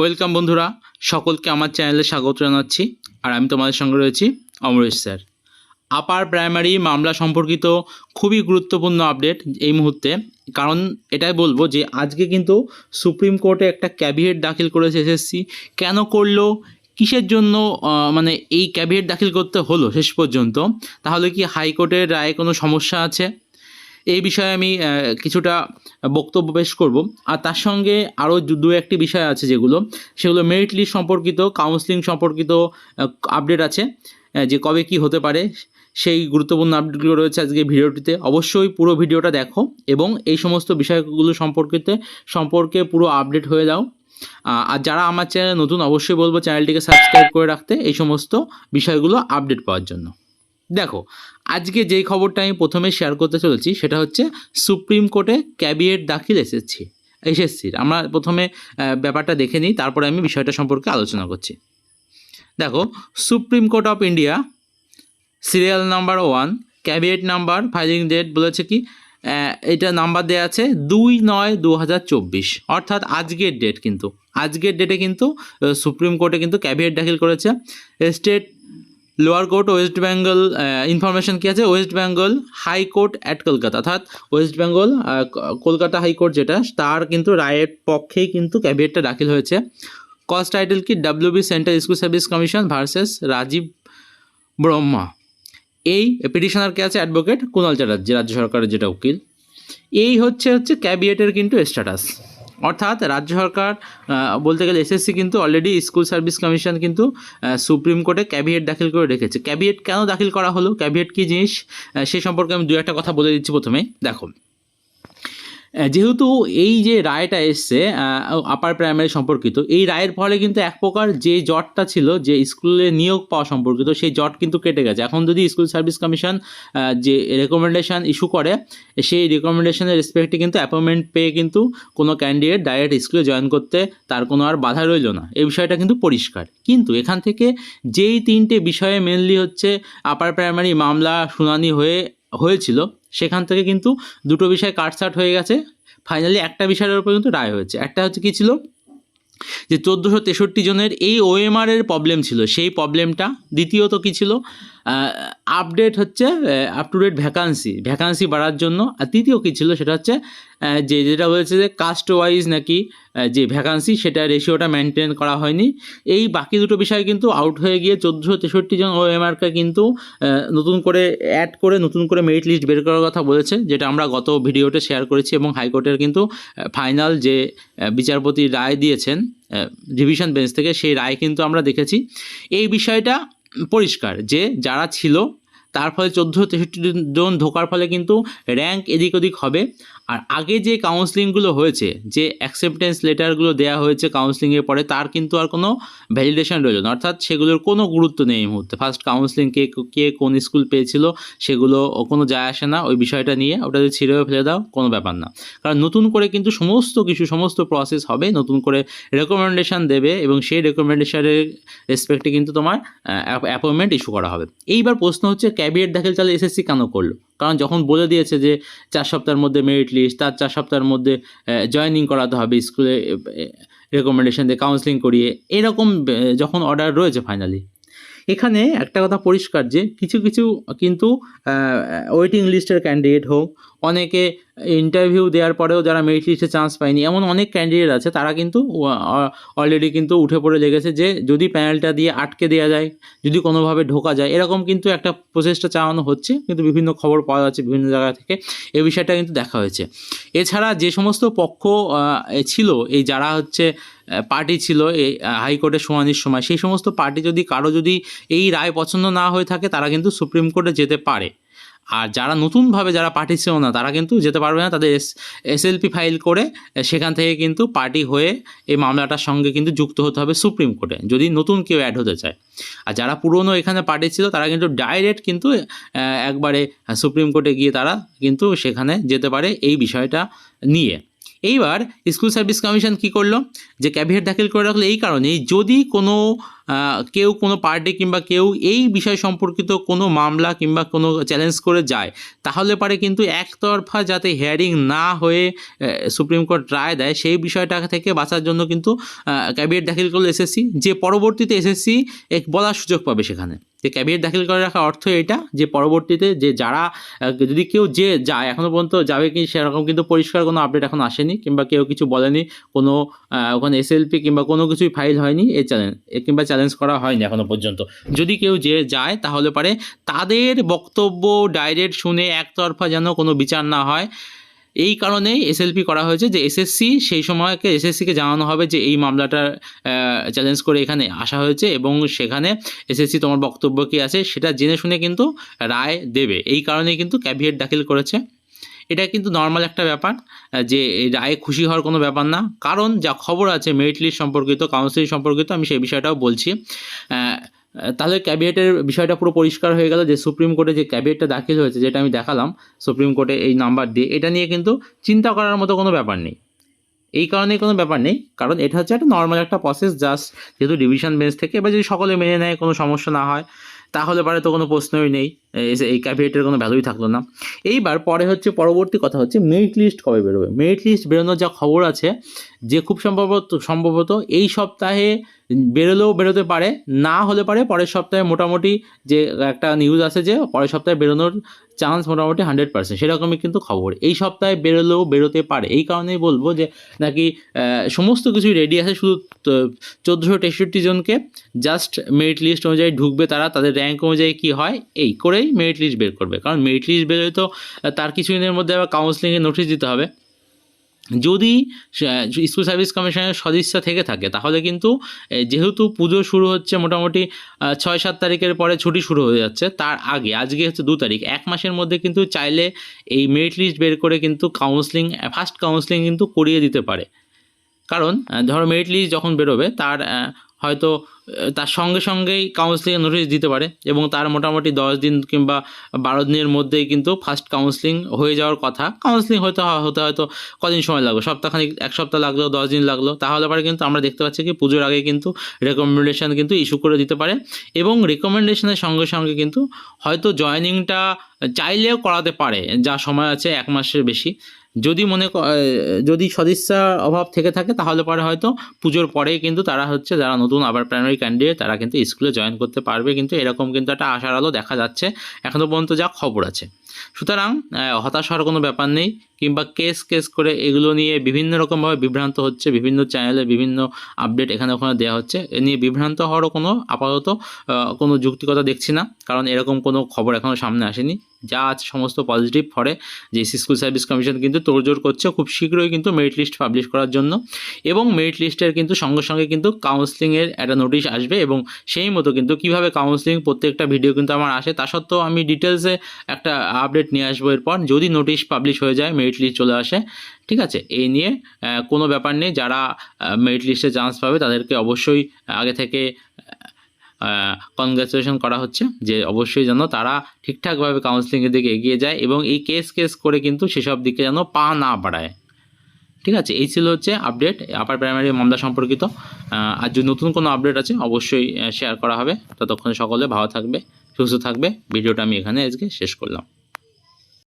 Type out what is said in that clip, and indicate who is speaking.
Speaker 1: Welcome বন্ধুরা, সকলকে আমার চ্যানেলে স্বাগত জানাচ্ছি, আর আমি তোমাদের সঙ্গে রয়েছি অমরেশ স্যার। আপার প্রাইমারি মামলা সম্পর্কিত খুবই গুরুত্বপূর্ণ আপডেট এই মুহূর্তে, কারণ এটাই বলব যে আজকে কিন্তু সুপ্রিম কোর্টে একটা ক্যাবিনেট দাখিল করেছে এসএসসি। কেন করল? কিসের জন্য মানে এই ক্যাবিনেট দাখিল করতে হলো শেষ পর্যন্ত? তাহলে কি হাইকোর্টের রায়ে কোনো সমস্যা আছে? এই বিষয়ে আমি কিছুটা বক্তব্য পেশ করব। আর তার সঙ্গে আরও দু একটি বিষয় আছে যেগুলো। সেগুলো মেরিট লিস্ট সম্পর্কিত কাউন্সিলিং সম্পর্কিত আপডেট আছে যে কবে কি হতে পারে। সেই গুরুত্বপূর্ণ আপডেটগুলো রয়েছে আজকে ভিডিওটিতে। অবশ্যই পুরো ভিডিওটা দেখো এবং এই সমস্ত বিষয়গুলো সম্পর্কিতে, সম্পর্কে পুরো আপডেট হয়ে যাও। আর যারা আমার চ্যানেলে নতুন, অবশ্যই বলব চ্যানেলটিকে সাবস্ক্রাইব করে রাখতে এই সমস্ত বিষয়গুলো আপডেট পাওয়ার জন্য। দেখো আজকে যেই খবরটা আমি প্রথমে শেয়ার করতে চলেছি, সেটা হচ্ছে সুপ্রিম কোর্টে ক্যাবিনেট দাখিল এসেছি এসএসসির আমরা প্রথমে ব্যাপারটা দেখে নিই, তারপরে আমি বিষয়টা সম্পর্কে আলোচনা করছি। দেখো supreme court of India serial number one cabinet number filing date বলেছে কি? এটা নাম্বার দেওয়া আছে দুই নয় দু অর্থাৎ আজকের ডেট কিন্তু। আজকের ডেটে কিন্তু সুপ্রিম কোর্টে কিন্তু ক্যাবিনেট দাখিল করেছে। State lower court, West Bengal information কী আছে? West Bengal high court at Kolkata. অর্থাৎ ওয়েস্ট বেঙ্গল কলকাতা হাইকোর্ট যেটা, তার কিন্তু রায়ের পক্ষেই কিন্তু ক্যাবিনেটটা দাখিল হয়েছে। কজ টাইটেল কি? WB central school service commission versus Rajib Brahma. এই পিটিশনার কে আছে? অ্যাডভোকেট কুণাল চ্যাটার্জি, রাজ্য সরকারের যেটা উকিল। এই হচ্ছে হচ্ছে ক্যাবিনেটের কিন্তু স্ট্যাটাস অর্থাৎ রাজ্য সরকার বলতে গেলে এসএসসি কিন্তু অলরেডি স্কুল সার্ভিস কমিশন কিন্তু সুপ্রিম কোর্টে ক্যাবিয়েট দাখিল করে রেখেছে। ক্যাবিয়েট কেন দাখিল করা হলো? ক্যাবিয়েট কী জিনিস? সে সম্পর্কে আমি দু একটা কথা বলে দিচ্ছি প্রথমে দেখো যেহেতু এই যে রায়টা এসছে আপার প্রাইমারি সম্পর্কিত, এই রায়ের ফলে কিন্তু এক প্রকার যে জটটা ছিল, যে স্কুলে নিয়োগ পাওয়া সম্পর্কিত, সেই জট কিন্তু কেটে গেছে। এখন যদি স্কুল সার্ভিস কমিশন যে রেকমেন্ডেশন ইস্যু করে, সেই রেকমেন্ডেশনের রেসপেক্টে কিন্তু অ্যাপয়েন্টমেন্ট পেয়ে কিন্তু কোনো ক্যান্ডিডেট ডাইরেক্ট স্কুলে জয়েন করতে তার কোনো আর বাধা রইল না। এই বিষয়টা কিন্তু পরিষ্কার। কিন্তু এখান থেকে যেই তিনটে বিষয়ে মেনলি হচ্ছে আপার প্রাইমারি মামলা শুনানি হয়ে, হয়েছিল সেখান থেকে কিন্তু দুটো বিষয় কাটছাট হয়ে গেছে। ফাইনালি একটা বিষয়ের উপর কিন্তু রায় হয়েছে। একটা হচ্ছে কী ছিল? যে চোদ্দোশো তেষট্টি জনের এই ওএমআর এর প্রবলেম ছিল। সেই প্রবলেমটা দ্বিতীয়ত কী ছিল? আপডেট হচ্ছে up to date vacancy vacancy বাড়ার জন্য, আর তৃতীয় কী ছিল সেটা হচ্ছে যে যেটা বলেছে যে কাস্ট ওয়াইজ নাকি যে ভ্যাকান্সি সেটা রেশিওটা মেনটেন করা হয়নি। এই বাকি দুটো বিষয় কিন্তু আউট হয়ে গিয়ে চোদ্দোশো তেষট্টি জন ওএমআরকে কিন্তু নতুন করে অ্যাড করে, নতুন করে মেরিট লিস্ট বের করার কথা বলেছে, যেটা আমরা গত ভিডিওতে শেয়ার করেছি এবং হাইকোর্টের কিন্তু ফাইনাল যে বিচারপতি রায় দিয়েছেন ডিভিশন বেঞ্চ থেকে, সেই রায় কিন্তু আমরা দেখেছি। এই বিষয়টা পরিষ্কার যে যারা ছিল, তার ফলে চোদ্দোশো তেষট্টি জন ঢোকার ফলে কিন্তু র্যাঙ্ক এদিক ওদিক হবে। আর আগে যে কাউন্সিলিংগুলো হয়েছে, যে অ্যাকসেপ্টেন্স লেটারগুলো দেওয়া হয়েছে কাউন্সিলিংয়ের পরে, তার কিন্তু আর কোনো ভ্যালিডেশন রইল না। অর্থাৎ সেগুলোর কোনো গুরুত্ব নেই এই মুহূর্তে। ফার্স্ট কাউন্সিলিং কে কে কোন স্কুল পেয়েছিল, সেগুলো কোনো যায় আসে না, ওই বিষয়টা নিয়ে ওটা যদি ছিঁড়েও ফেলে দাও, কোনো ব্যাপার না। কারণ নতুন করে কিন্তু সমস্ত কিছু, সমস্ত প্রসেস হবে, নতুন করে রেকমেন্ডেশন দেবে এবং সেই রেকমেন্ডেশনের রেসপেক্টে কিন্তু তোমার অ্যাপয়েন্টমেন্ট ইস্যু করা হবে। এইবার প্রশ্ন হচ্ছে ক্যাবিনেট দাখিল তাহলে এসএসসি কেন করল? কারণ যখন বলে দিয়েছে যে চার সপ্তাহের মধ্যে মেরিট লিস্ট তার চার সপ্তাহের মধ্যে জয়নিং করাতে হবে স্কুলে রেকমেন্ডেশন দিয়ে কাউন্সিলিং করিয়ে, এরকম যখন অর্ডার রয়েছে ফাইনালি এখানে একটা কথা পরিষ্কার যে কিছু কিছু কিন্তু ওয়েটিং লিস্টের ক্যান্ডিডেট হোক অনেকে ইন্টারভিউ দেওয়ার পরেও যারা মেরিট লিস্টে চান্স পায়নি, এমন অনেক ক্যান্ডিডেট আছে, তারা কিন্তু অলরেডি কিন্তু উঠে পড়ে লেগেছে যে, যদি প্যানেলটা দিয়ে আটকে দেওয়া যায়, যদি কোনোভাবে ঢোকা যায়, এরকম কিন্তু একটা প্রসেসটা চালানো হচ্ছে, কিন্তু বিভিন্ন খবর পাওয়া যাচ্ছে বিভিন্ন জায়গা থেকে এ বিষয়টা কিন্তু দেখা হয়েছে। এছাড়া যে সমস্ত পক্ষ ছিল, এই যারা হচ্ছে পার্টি ছিল, এই হাইকোর্টের শুনানির সময়, সেই সমস্ত পার্টি যদি কারও যদি এই রায় পছন্দ না হয়ে থাকে, তারা কিন্তু সুপ্রিম কোর্টে যেতে পারে। আর যারা নতুনভাবে যারা পার্টি ছিল না, তারা কিন্তু যেতে পারবে না তাদের এস ফাইল করে সেখান থেকে কিন্তু পার্টি হয়ে এই মামলাটার সঙ্গে কিন্তু যুক্ত হতে হবে সুপ্রিম কোর্টে, যদি নতুন কেউ অ্যাড হতে চায়। আর যারা পুরনো এখানে পার্টি ছিল তারা কিন্তু ডাইরেক্ট কিন্তু একবারে সুপ্রিম কোর্টে গিয়ে তারা কিন্তু সেখানে যেতে পারে এই বিষয়টা নিয়ে। এইবার স্কুল সার্ভিস কমিশন কি করল? যে ক্যাভিয়েট দাখিল করে রাখল এই কারণেই যদি কোনো কেউ কোনো পার্টি কিংবা কেউ এই বিষয় সম্পর্কিত কোনো মামলা কিংবা কোনো চ্যালেঞ্জ করে যায়, তাহলে পারে কিন্তু একতরফা যাতে হেয়ারিং না হয়ে সুপ্রিম কোর্ট রায় দেয়, সেই বিষয়টা থেকে বাঁচার জন্য কিন্তু ক্যাবিনেট দাখিল করল এসএসসি যে পরবর্তীতে এসএসসি এক বলার সুযোগ পাবে সেখানে। যে ক্যাবিনেট দাখিল করে রাখার অর্থ এটা যে পরবর্তীতে যে যারা যদি কেউ যে যায় এখনও পর্যন্ত যাবে কি সেরকম কিন্তু পরিষ্কার কোনো আপডেট এখন আসেনি কিংবা কেউ কিছু বলেনি, কোনো ওখানে এসএলপি কিংবা কোনো কিছুই ফাইল হয়নি এই চ্যালেঞ্জ কিংবা চ্যালেঞ্জ করা হয়নি এখনও পর্যন্ত। যদি কেউ যে যায়, তাহলে পারে তাদের বক্তব্য ডাইরেক্ট শুনে একতরফা যেন কোনো বিচার না হয়। এই কারণেই এসএলপি করা হয়েছে যে এসএসসি সেই সময়কে এসএসসিকে জানানো হবে যে এই মামলাটা চ্যালেঞ্জ করে এখানে আসা হয়েছে এবং সেখানে এসএসসি তোমার বক্তব্য কী আছে সেটা জেনে শুনে কিন্তু রায় দেবে। এই কারণেই কিন্তু ক্যাভিয়েট দাখিল করেছে। এটা কিন্তু নর্মাল একটা ব্যাপার যে রায়ে খুশি হওয়ার কোনো ব্যাপার না। কারণ যা খবর আছে মেরিট লিস্ট সম্পর্কিত কাউন্সিলিং সম্পর্কিত আমি সেই বিষয়টাও বলছি। তাহলে ক্যাবিয়েটের বিষয়টা পুরো পরিষ্কার হয়ে গেল যে সুপ্রিম কোর্টে যে ক্যাবিয়েটটা দাখিল হয়েছে, যেটা আমি দেখালাম, সুপ্রিম কোর্টে এই নাম্বার দিয়ে, এটা নিয়ে কিন্তু চিন্তা করার মতো কোনো ব্যাপার নেই। এই কারণে কোনো ব্যাপার নেই, কারণ এটা হচ্ছে একটা নর্মাল একটা প্রসেস জাস্ট যেহেতু ডিভিশন বেঞ্চ থেকে, এবার যদি সকলে মেনে নেয়, কোনো সমস্যা না হয়, তাহলে পারে তো কোনো প্রশ্নই নেই। এই- ক্যাবিনেটের কোনো ভ্যালুই থাকল না। এইবার পরে হচ্ছে পরবর্তী কথা হচ্ছে মেরিট লিস্ট কবে বেরোবে? মেরিট লিস্ট বেরোনোর যা খবর আছে, যে খুব সম্ভবত সম্ভবত এই সপ্তাহে বেরোলেও বেরোতে পারে, না হলে পারে পরের সপ্তাহে মোটামুটি যে একটা নিউজ আছে যে পরের সপ্তাহে বেরোনোর চান্স মোটামুটি হান্ড্রেড পার্সেন্ট সেরকমই কিন্তু খবর। এই সপ্তাহে বেরোলেও বেরোতে পারে। এই কারণেই বলব যে নাকি সমস্ত কিছুই রেডি আছে, শুধু চোদ্দোশো তেষট্টি জনকে জাস্ট মেরিট লিস্ট অনুযায়ী ঢুকবে তারা, তাদের র্যাঙ্ক অনুযায়ী কী হয়, এই করেই মেরিট লিস্ট বের করবে। কারণ মেরিট লিস্ট বেরোয় তো তার কিছুদিনের মধ্যে আবার কাউন্সিলিংয়ে নোটিশ দিতে হবে। যদি স্কুল সার্ভিস কমিশনের সদিচ্ছা থেকে থাকে, তাহলে কিন্তু যেহেতু পুজো শুরু হচ্ছে মোটামুটি ছয় সাত তারিখের পরে ছুটি শুরু হয়ে যাচ্ছে, তার আগে, আজকে হচ্ছে দু তারিখ, এক মাসের মধ্যে কিন্তু চাইলে এই মেরিট লিস্ট বের করে কিন্তু কাউন্সিলিং ফার্স্ট কাউন্সিলিং কিন্তু করিয়ে দিতে পারে। কারণ ধরো মেরিট লিস্ট যখন বেরোবে, তার হয়তো তার সঙ্গে সঙ্গেই কাউন্সিলিং নোটিশ দিতে পারে এবং তার মোটামুটি দশ দিন কিংবা বারো দিনের মধ্যেই কিন্তু ফার্স্ট কাউন্সিলিং হয়ে যাওয়ার কথা। কাউন্সিলিং হয়তো, হতে হয়তো কদিন সময় লাগল? সপ্তাহখানিক, এক সপ্তাহ লাগল, দশ দিন লাগল? তাহলে পরে কিন্তু আমরা দেখতে পাচ্ছি কি পুজোর আগে কিন্তু রেকমেন্ডেশন কিন্তু ইস্যু করে দিতে পারে এবং রেকমেন্ডেশনের সঙ্গে সঙ্গে কিন্তু হয়তো জয়েনিংটা চাইলেও করাতে পারে। যা সময় আছে এক মাসের বেশি। যদি মনে যদি সদিচ্ছার অভাব থেকে থাকে, তাহলে পরে হয়তো পুজোর পরেই কিন্তু তারা হচ্ছে যারা নতুন আবার প্রাইমারি ক্যান্ডিডেট তারা কিন্তু স্কুলে জয়েন করতে পারবে। কিন্তু এরকম কিন্তু একটা আশার আলো দেখা যাচ্ছে। এখনও পর্যন্ত যা খবর আছে। সুতরাং হতাশ হওয়ার কোনো ব্যাপার নেই, কিংবা কেস কেস করে এগুলো নিয়ে বিভিন্ন রকমভাবে বিভ্রান্ত হচ্ছে, বিভিন্ন চ্যানেলে বিভিন্ন আপডেট এখানে ওখানে দেওয়া হচ্ছে, এ নিয়ে বিভ্রান্ত হওয়ারও কোনো আপাতত কোনো যুক্তিকতা দেখছি না, কারণ এরকম কোনো খবর এখনও সামনে আসেনি। যা আছে সমস্ত পজিটিভ ফরে যে স্কুল সার্ভিস কমিশন কিন্তু তোড়জোড় করছে, খুব শীঘ্রই কিন্তু মেরিট লিস্ট পাবলিশ করার জন্য, এবং মেরিট লিস্টের কিন্তু সঙ্গে সঙ্গে কিন্তু কাউন্সিলিংয়ের একটা নোটিশ আসবে, এবং সেই মতো কিন্তু কীভাবে কাউন্সিলিং প্রত্যেকটা ভিডিও কিন্তু আমার আসে, তা সত্ত্বেও আমি ডিটেলসে একটা আপডেট নিয়ে আসব এরপর। যদি নোটিশ পাবলিশ হয়ে যায় মেরিট লিস্ট চলে আসে, ঠিক আছে? এই নিয়ে কোনো ব্যাপার নেই। যারা মেরিট লিস্টে চান্স পাবে, তাদেরকে অবশ্যই আগে থেকে কনগ্রাচুলেশন করা হচ্ছে যে অবশ্যই যেন তারা ঠিকঠাকভাবে কাউন্সিলিংয়ের দিকে এগিয়ে যায় এবং এই কেস কেস করে কিন্তু সেসব দিকে যেন পা না বাড়ায়। ঠিক আছে? এই ছিল হচ্ছে আপডেট আপার প্রাইমারি মামলা সম্পর্কিত। আর যদি নতুন কোনো আপডেট আছে, অবশ্যই শেয়ার করা হবে। ততক্ষণে সকলে ভালো থাকবে, সুস্থ থাকবে। ভিডিওটা আমি এখানে আজকে শেষ করলাম।